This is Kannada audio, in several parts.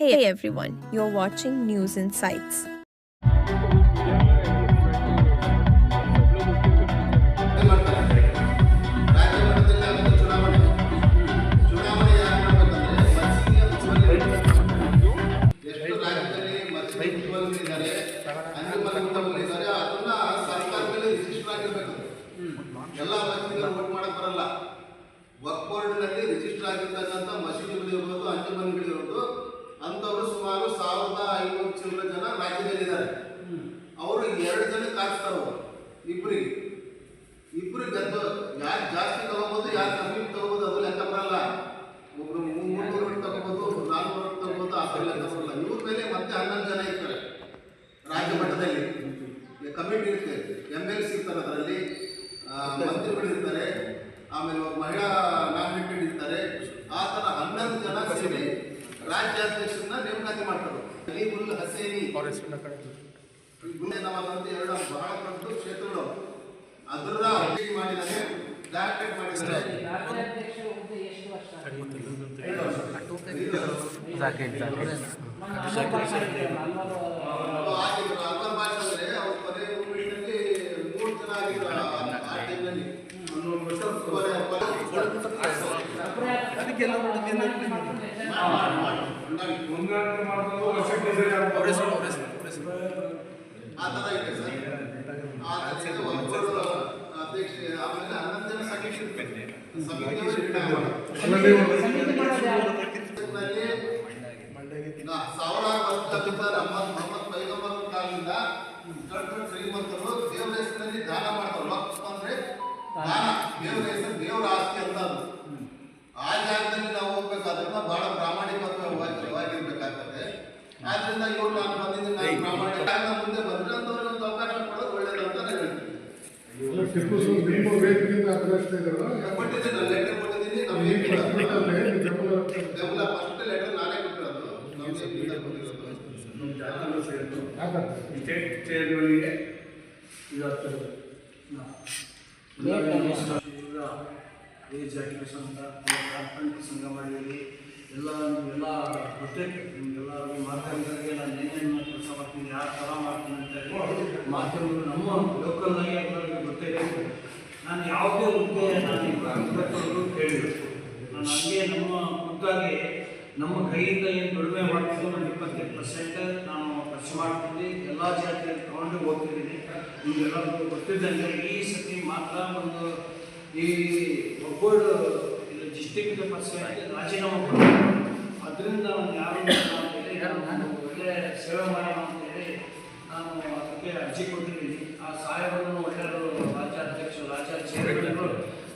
Hey everyone, you're watching News Insights. ರಾಜ್ಯ ಮಟ್ಟದಲ್ಲಿ ಆಗುವ ಚುನಾವಣೆ ಚುನಾವಣೆ ಯಾರು ಮಾಡಬೇಕಂದ್ರೆ ಮಸೀದಿಯ ಮುತುವಲ್ಲಿಗಳು ಎಷ್ಟು ರಾಜ್ಯದಲ್ಲಿ ಮಸೀದಿ ಮುತುವಲ್ಲಿಗಳಿದ್ದಾರೆ ಅಂಜುಮನ್ ಮುತುವಲ್ಲಿದ್ದಾರೆ ಅದನ್ನ ಸರ್ಕಾರದಲ್ಲಿ ರಿಜಿಸ್ಟರ್ ಆಗಿರ್ಬೇಕು ಎಲ್ಲ ಮಸೀದಿಗಳು ವೋಟ್ ಮಾಡಕ್ ಬರಲ್ಲ ವಕ್ ಬೋರ್ಡ್ನಲ್ಲಿ ರಿಜಿಸ್ಟರ್ ಆಗಿರ್ತಕ್ಕಂಥ ಮಸೀದಿಗಳಿರ್ಬೋದು ಅಂಜುಮನ್ಗಳಿರ್ಬೋದು ಅಂಥವ್ರು ಸುಮಾರು ಸಾವಿರದ ಐನೂರು ಚಿಲ್ಲರ ಜನ ರಾಜ್ಯದಲ್ಲಿದ್ದಾರೆ. ಅವರು ಎರಡು ಜನ ಕಾಣಿಸ್ತಾರೆ ಅವರು. ಇಬ್ಬರಿಗೆ ಇಬ್ಬರು ಗದ್ದ ಯಾರು ಜಾಸ್ತಿ ತಗೋಬಹುದು ಯಾರು ಕಮ್ಮಿ ತಗೋಬಹುದು ಅದು ಲೆಕ್ಕ ಬರಲ್ಲ ಒಬ್ರು ಮುನ್ನೂರು ರೊಟ್ಟಿ ತಗೋಬಹುದು ನಾಲ್ಕು ರೊಟ್ಟಿ ತಗೋಬಹುದು ಆ ಥರ ಲೆಕ್ಕ ಬರಲ್ಲ ಇವ್ರ ಮೇಲೆ ಮತ್ತೆ ಹನ್ನೊಂದು ಜನ ಇರ್ತಾರೆ ರಾಜ್ಯ ಮಟ್ಟದಲ್ಲಿ ಕಮಿಟಿ ಇರುತ್ತೆ. ಎಂ ಎಲ್ ಸಿ ಇರ್ತಾರೆ ಅದರಲ್ಲಿ. ಮಂತ್ರಿಗಳು ಇರ್ತಾರೆ. ಆಮೇಲೆ ಮಹಿಳಾ ನಾಮಿನೇಟೆಡ್ ಇರ್ತಾರೆ. ಆ ಥರ ಹನ್ನೊಂದು ಜನ ಸೇರಿ ರಾಜ್ಯಾಧ್ಯಕ್ಷ ಅಲಿಬುಲ್ ಹಸೇನಿ ಈ ಕಡೆ ಎರಡು ಬಹಳ ದೊಡ್ಡ ಕ್ಷೇತ್ರಗಳು ಅದರ ಮಾಡಿದ್ದಾರೆ. ಡಾಕ್ಟರೇಟ್ ಮಾಡಿದ್ದಾರೆ. ರಾಜ್ಯಾಧ್ಯಕ್ಷ ಹುದ್ದೆ ಎಷ್ಟು ವರ್ಷ ಅವ್ರು ಆಗಿದ್ರು ಅಲ್ವರ್ ಭಾಷೆ ಅಂದ್ರೆ ಅವ್ರ ಕೊನೆ ಮೂಮೆಂಟ್ನಲ್ಲಿ ಮೂರು ಜನ ಆಗಿದ್ರು ಆ- ಆ ಟೈಮ್ನಲ್ಲಿ ಕೊನೆ- ಆ ಥರ ಇದೆ ಸರ್ ಆ ಥರ ಇದೆ. ಒಬ್ಬರು ಅಧ್ಯಕ್ಷ ಆಮೇಲೆ ಹನ್ನೊಂದು ಜನ ಸಮಿತಿ ಇರ್ತಾರೆ. ಸಮಿತಿಯವರು ನಿರ್ಣಯ ಮಾಡ್ತಾರೆ. ಸಮಿತಿ ಮಾಡೋದು ಯಾರು? ನಲ್ಲಿ ನಾ- ಸಾವಿರಾರು ನಮ್ಮ ಮೊಹಮ್ಮದ್ ಪೈಗಂಬರ್ ಕಾಲದಿಂದ ಶ್ರೀಮಂತರು ದೇವರ ಹೆಸರಿನಲ್ಲಿ ದಾನ ಮಾಡ್ತಾರೆ ವಕ್ಫ್ ಅಂದ್ರೆ ದಾನ ದೇವರ ಹೆಸರು ದೇವರ ಆಸ್ತಿ ಅಂತ ಆ ಜಾಗದಲ್ಲಿ ನಾವು ಹೋಗ್ಬೇಕಾದ್ರಿಂದ ಬಹಳ ಆದ್ರಿಂದ ಇವ್ರು ನಾನು ಬಂದಿದ್ದೀನಿ ನಾನು ಪ್ರಾಮಾಣಿಕ. ಮುಂದೆ ಬಂದ್ರೆ ಒಂದು ಅವಕಾಶ ಕೊಡೋದು ಒಳ್ಳೇದು ಅಂತ ನಾನು ಹೇಳ್ತೀನಿ. ಟಿಪ್ಪು ಸುಲ್ತಾನ್ ನಿಮ್ಮ ವೇದಿಕೆಯಿಂದ ಕೊಟ್ಟಿದ್ದೀನಿ ಲೆಟರ್ ನಮಗೆ ಬೆಂಬಲ ಫಸ್ಟ್ ಲೆಟರ್ ನಾನೇ ಕೊಟ್ಟಿರೋದು. ನಮಗೆ ಬೀದರ್ ಕೊಟ್ಟಿರೋದು. ಯಾಕಂತ ಸ್ಟೇಟ್ ಚೇರ್ಮನ್ಗೆ ಇವತ್ತು ಈ ಕಾರ್ಪೊರೇಟ್ ಸಂಘ ಮಾಡಿ ಎಲ್ಲ ಎಲ್ಲ ಗೊತ್ತೈತೆ ನಿಮಗೆಲ್ಲರಿಗೂ ಮಾಧ್ಯಮಗಳಿಗೆ ನಾನು ಏನೇನು ಕೆಲಸ ಮಾಡ್ತೀನಿ ಯಾವ ಥರ ಮಾಡ್ತೀನಿ ಅಂತ ಹೇಳಿ ಮಾಧ್ಯಮಗಳು ನಮ್ಮ ಲೋಕಲ್ನಾಗೆ ಅವರಿಗೆ ಗೊತ್ತಿದೆ ನಾನು ಯಾವುದೇ ಹುದ್ದೆ ನಾನು ಇವತ್ತು ಕೇಳಿದ್ರು ನಾನು ಹಂಗೆ ನಮ್ಮ ಖುದ್ದಾಗಿ ನಮ್ಮ ಕೈಯಿಂದ ಏನು ಕಡಿಮೆ ಮಾಡ್ತಿದ್ದು ನಾನು ಇಪ್ಪತ್ತೈದು ಪರ್ಸೆಂಟ್ ನಾನು ಖರ್ಚು ಮಾಡ್ತೀನಿ ಎಲ್ಲ ಜಾತಿಯಲ್ಲಿ ತಗೊಂಡು ಹೋಗ್ತಿದ್ದೀನಿ. ನಿಮಗೆಲ್ಲರಿಗೂ ಗೊತ್ತಿದ್ದಂಗೆ ಈ ಸತಿ ಮಾತ್ರ ಒಂದು ಈ ಒಬ್ಬರು ಇದು ಡಿಸ್ಟಿಕ್ ಪರ್ಸೆಂಟ್ ರಾಜೀನಾಮೆ ಅದರಿಂದ ಯಾರು ನಾನು ಒಳ್ಳೆ ಸೇವೆ ಮಾಡೋಣ ಅಂತ ಹೇಳಿ ನಾನು ಅದಕ್ಕೆ ಅರ್ಜಿ ಕೊಟ್ಟಿದ್ದೀನಿ. ಆ ಸಾಹೇಬರನ್ನು ಒಳ್ಳೆಯವರು ರಾಜ್ಯಾಧ್ಯಕ್ಷರು ರಾಜ್ಯ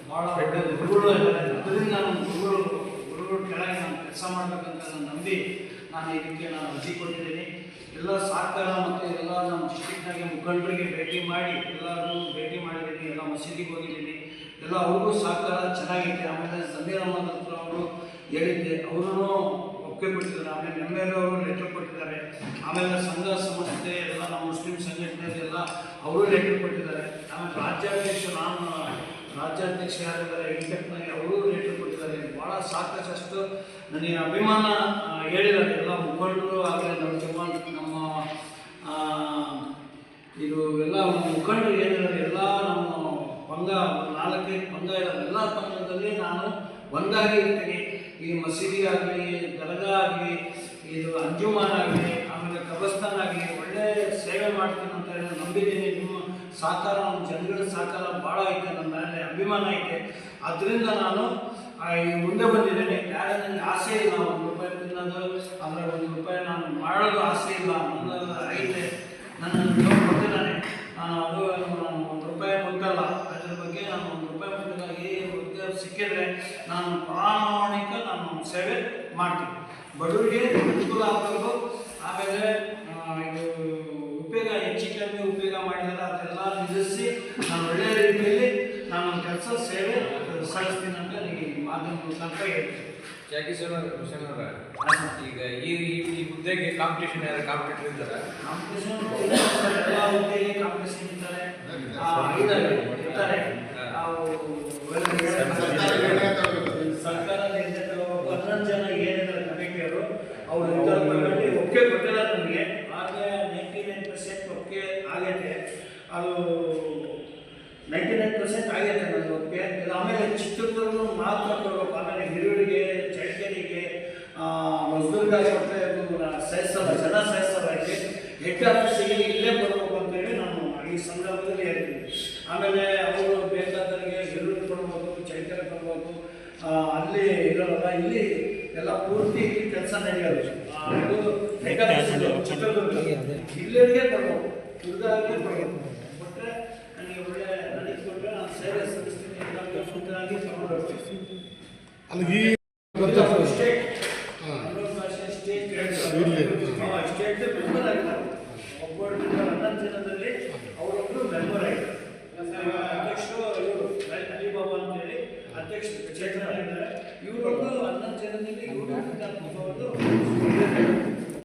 ಭಾಳ ಒಳ್ಳೆ ಗುರುಗಳು ಅದರಿಂದ ನಾನು ಗುರುಗಳು ಗುರುಗಳು ಕೆಳಗೆ ನಾನು ಕೆಲಸ ಮಾಡಬೇಕಂತ ನಾನು ನಂಬಿ ನಾನು ಇದಕ್ಕೆ ನಾನು ಅರ್ಜಿ ಕೊಟ್ಟಿದ್ದೀನಿ. ಎಲ್ಲ ಸಹಕಾರ ಮತ್ತು ಎಲ್ಲ ನಮ್ಮ ಡಿಸ್ಟಿಕ್ನಾಗೆ ಮುಖಂಡರಿಗೆ ಭೇಟಿ ಮಾಡಿ ಎಲ್ಲರೂ ಭೇಟಿ ಮಾಡಿದ್ದೀನಿ, ಎಲ್ಲ ಮಸೀದಿಗೆ ಹೋಗಿದ್ದೀನಿ. ಎಲ್ಲ ಅವ್ರಿಗೂ ಸಹಕಾರ ಚೆನ್ನಾಗಿದೆ ಆಮೇಲೆ ಸಮೀರ್ ಅಹಮದ್ ಹತ್ರ ಅವರು ಹೇಳಿದ್ದೆ ಅವರು ಕೊಟ್ಟಿದ್ದಾರೆ ಆಮೇಲೆ ಎಂ ಎಲ್ ಅವರು ಲೆಟರ್ ಕೊಟ್ಟಿದ್ದಾರೆ. ಆಮೇಲೆ ಸಂಘ ಸಂಸ್ಥೆ ಎಲ್ಲ ನಮ್ಮ ಮುಸ್ಲಿಂ ಸಂಘಟನೆಯಲ್ಲ ಅವರು ಲೆಟರ್ ಕೊಟ್ಟಿದ್ದಾರೆ. ಆಮೇಲೆ ರಾಜ್ಯಾಧ್ಯಕ್ಷ ನಾನು, ರಾಜ್ಯಾಧ್ಯಕ್ಷ ಯಾರಿದ್ದಾರೆ ವೆಂಕಟನಾಗಿ ಅವರು ಲೆಟರ್ ಕೊಟ್ಟಿದ್ದಾರೆ. ಭಾಳ ಸಾಕಷ್ಟು ನನಗೆ ಅಭಿಮಾನ ಹೇಳಿದ್ದಾರೆ. ಎಲ್ಲ ಮುಖಂಡರು ಆಗಲಿ, ನಮ್ಮ ಜಮಾನ್ ನಮ್ಮ ಇದು ಎಲ್ಲ ಮುಖಂಡರು ಏನಿದ್ದಾರೆ ಎಲ್ಲ ನಮ್ಮ ಪಂಗ, ನಾಲ್ಕೈದು ಪಂಗ ಎಲ್ಲ ಪಂಗದಲ್ಲಿ ನಾನು ಒಂದಾಗಿ ಇರ್ತೀನಿ. ಈ ಮಸೀದಿ ಆಗಲಿ ಆಗಲಿ ಇದು ಅಂಜುಮಾನ್ ಆಗಲಿ ಆಮೇಲೆ ಕಬಸ್ತಾನ್ ಆಗಲಿ ಒಳ್ಳೆ ಸೇವೆ ಮಾಡ್ತೀನಿ ಅಂತ ಹೇಳಿ ನಂಬಿದ್ದೀನಿ ನಿಮ್ಮ ಸಹಕಾರ ನಮ್ಮ ಜನಗಳ ಸಾಕಾರ ಭಾಳ ಐತೆ, ನನ್ನ ಮೇಲೆ ಅಭಿಮಾನ ಐತೆ. ಅದರಿಂದ ನಾನು ಈ ಮುಂದೆ ಬಂದಿದ್ದೇನೆ. ಯಾರೇ ನನಗೆ ಆಸೆ ಇಲ್ಲ, ಒಂದು ರೂಪಾಯಿ ತಿನ್ನೋದು, ಅದರ ಒಂದು ರೂಪಾಯಿ ನಾನು ಮಾಡೋದು ಆಸೆ ಇಲ್ಲ ನನ್ನ ಐತೆ. ನನ್ನ ಕೊಡ್ತಿದ್ದಾನೆ ನಾನು. ಅದು ನಾನು ಒಂದು ರೂಪಾಯಿ ಮುಟ್ಟಲ್ಲ ಅದ್ರ ಬಗ್ಗೆ ನಾನು ಒಂದು ರೂಪಾಯಿ ಮುಟ್ಟಿಲ್ಲ ಏನು ಸಿಕ್ಕಿದ್ರೆ ನಾನು ಪ್ರಾಮಾಣಿಕ ನಾನು ಸೇವೆ ಮಾಡ್ತೀನಿ. ಬಡವರಿಗೆ ಅನುಕೂಲ ಆಗಬೇಕು ಆಮೇಲೆ ಇದು ಉಪಯೋಗ ಹೆಚ್ಚು ಕಮ್ಮಿ ಉಪಯೋಗ ಮಾಡಿದರೆ ಅದೆಲ್ಲ ನಿಲ್ಲಿಸಿ ನಾನು ಒಳ್ಳೆಯ ರೀತಿಯಲ್ಲಿ ನಾನು ಕೆಲಸ ಸೇವೆ ಸಲ್ಲಿಸ್ತೀನಿ ಅಂತ ನನಗೆ ಮಾಧ್ಯಮ ಮುಖಾಂತರ ಹೇಳ್ತೀನಿ. ಹುಸೇನ್ ಅವರ ಈಗ ಈ ಈ- ಹುದ್ದೆಗೆ ಕಾಂಪಿಟೇಷನ್ ಯಾರು ಕಾಂಪಿಟೇಟರ್ ಇದ್ದಾರೆ? ಕಾಂಪಿಟೇಷನ್ ಎಲ್ಲ ಹುದ್ದೆಗೆ ಕಾಂಪಿಟೇಷನ್ ಆ, ಇದ್ದಾರೆ ಅವ್ರು ಒಪ್ಪಿಗೆ ಕೊಟ್ಟಿಲ್ಲ ನಮಗೆ. ಆದರೆ ನೈಂಟಿ ನೈನ್ ಪರ್ಸೆಂಟ್ ಒಪ್ಪಿಗೆ ಆಗೈತೆ. ಅದು ನೈಂಟಿ ನೈನ್ ಪರ್ಸೆಂಟ್ ಆಗೈತೆ ನನ್ನ ಒಪ್ಪಿಗೆ. ಆಮೇಲೆ ಚಿತ್ರದುರ್ಗ ಮಾತ್ರ ಕೊಡಬೇಕು ಆಮೇಲೆ ಹಿರಿಯೂರಿಗೆ ಚಳ್ಳಕೆರೆಗೆ ಹೊಸದುರ್ಗ ಕೊಟ್ಟರೆ ಸಹಿಸಲ್ಲ ಜನ ಸಹಿಸಲ್ಲ ಹೆಡ್ ಆಫೀಸಿಗೆ ಇಲ್ಲೇ ಬರಬೇಕು ಅಂತೇಳಿ ನಾನು ಈ ಸಂದರ್ಭದಲ್ಲಿ ಹೇಳ್ತೀನಿ. ಆಮೇಲೆ ಅವರು ಬೇಕಾದವರಿಗೆ ಹಿರಿಯೂರಿಗೆ ಕೊಡ್ಬೋದು ಚಳ್ಳಕೆರೆ ಕೊಡ್ಬೋದು ಅಲ್ಲಿ ಇರೋಲ್ಲ ಇಲ್ಲಿ ಎಲ್ಲ ಪೂರ್ತಿ ಕೆಲಸ ನಡೆಯೋದು. ಇಲ್ಲಿಗೆ ಕೊಡ್ಬೇಕು. ದುರ್ಗಾಗೆ ಕೊಡ್ಬೇಕು. ಕೊಟ್ಟರೆ ನನಗೆ ಒಳ್ಳೆ ನನಗೆ ಕೊಟ್ಟರೆ ನಾನು ಸೇವೆ ಸಲ್ಲಿಸ್ತೀನಿ ಎಲ್ಲರಿಗೂ ಸುಂದರಾಗಿ ತಗೊಂಡು ಹೋಗ್ತೀನಿ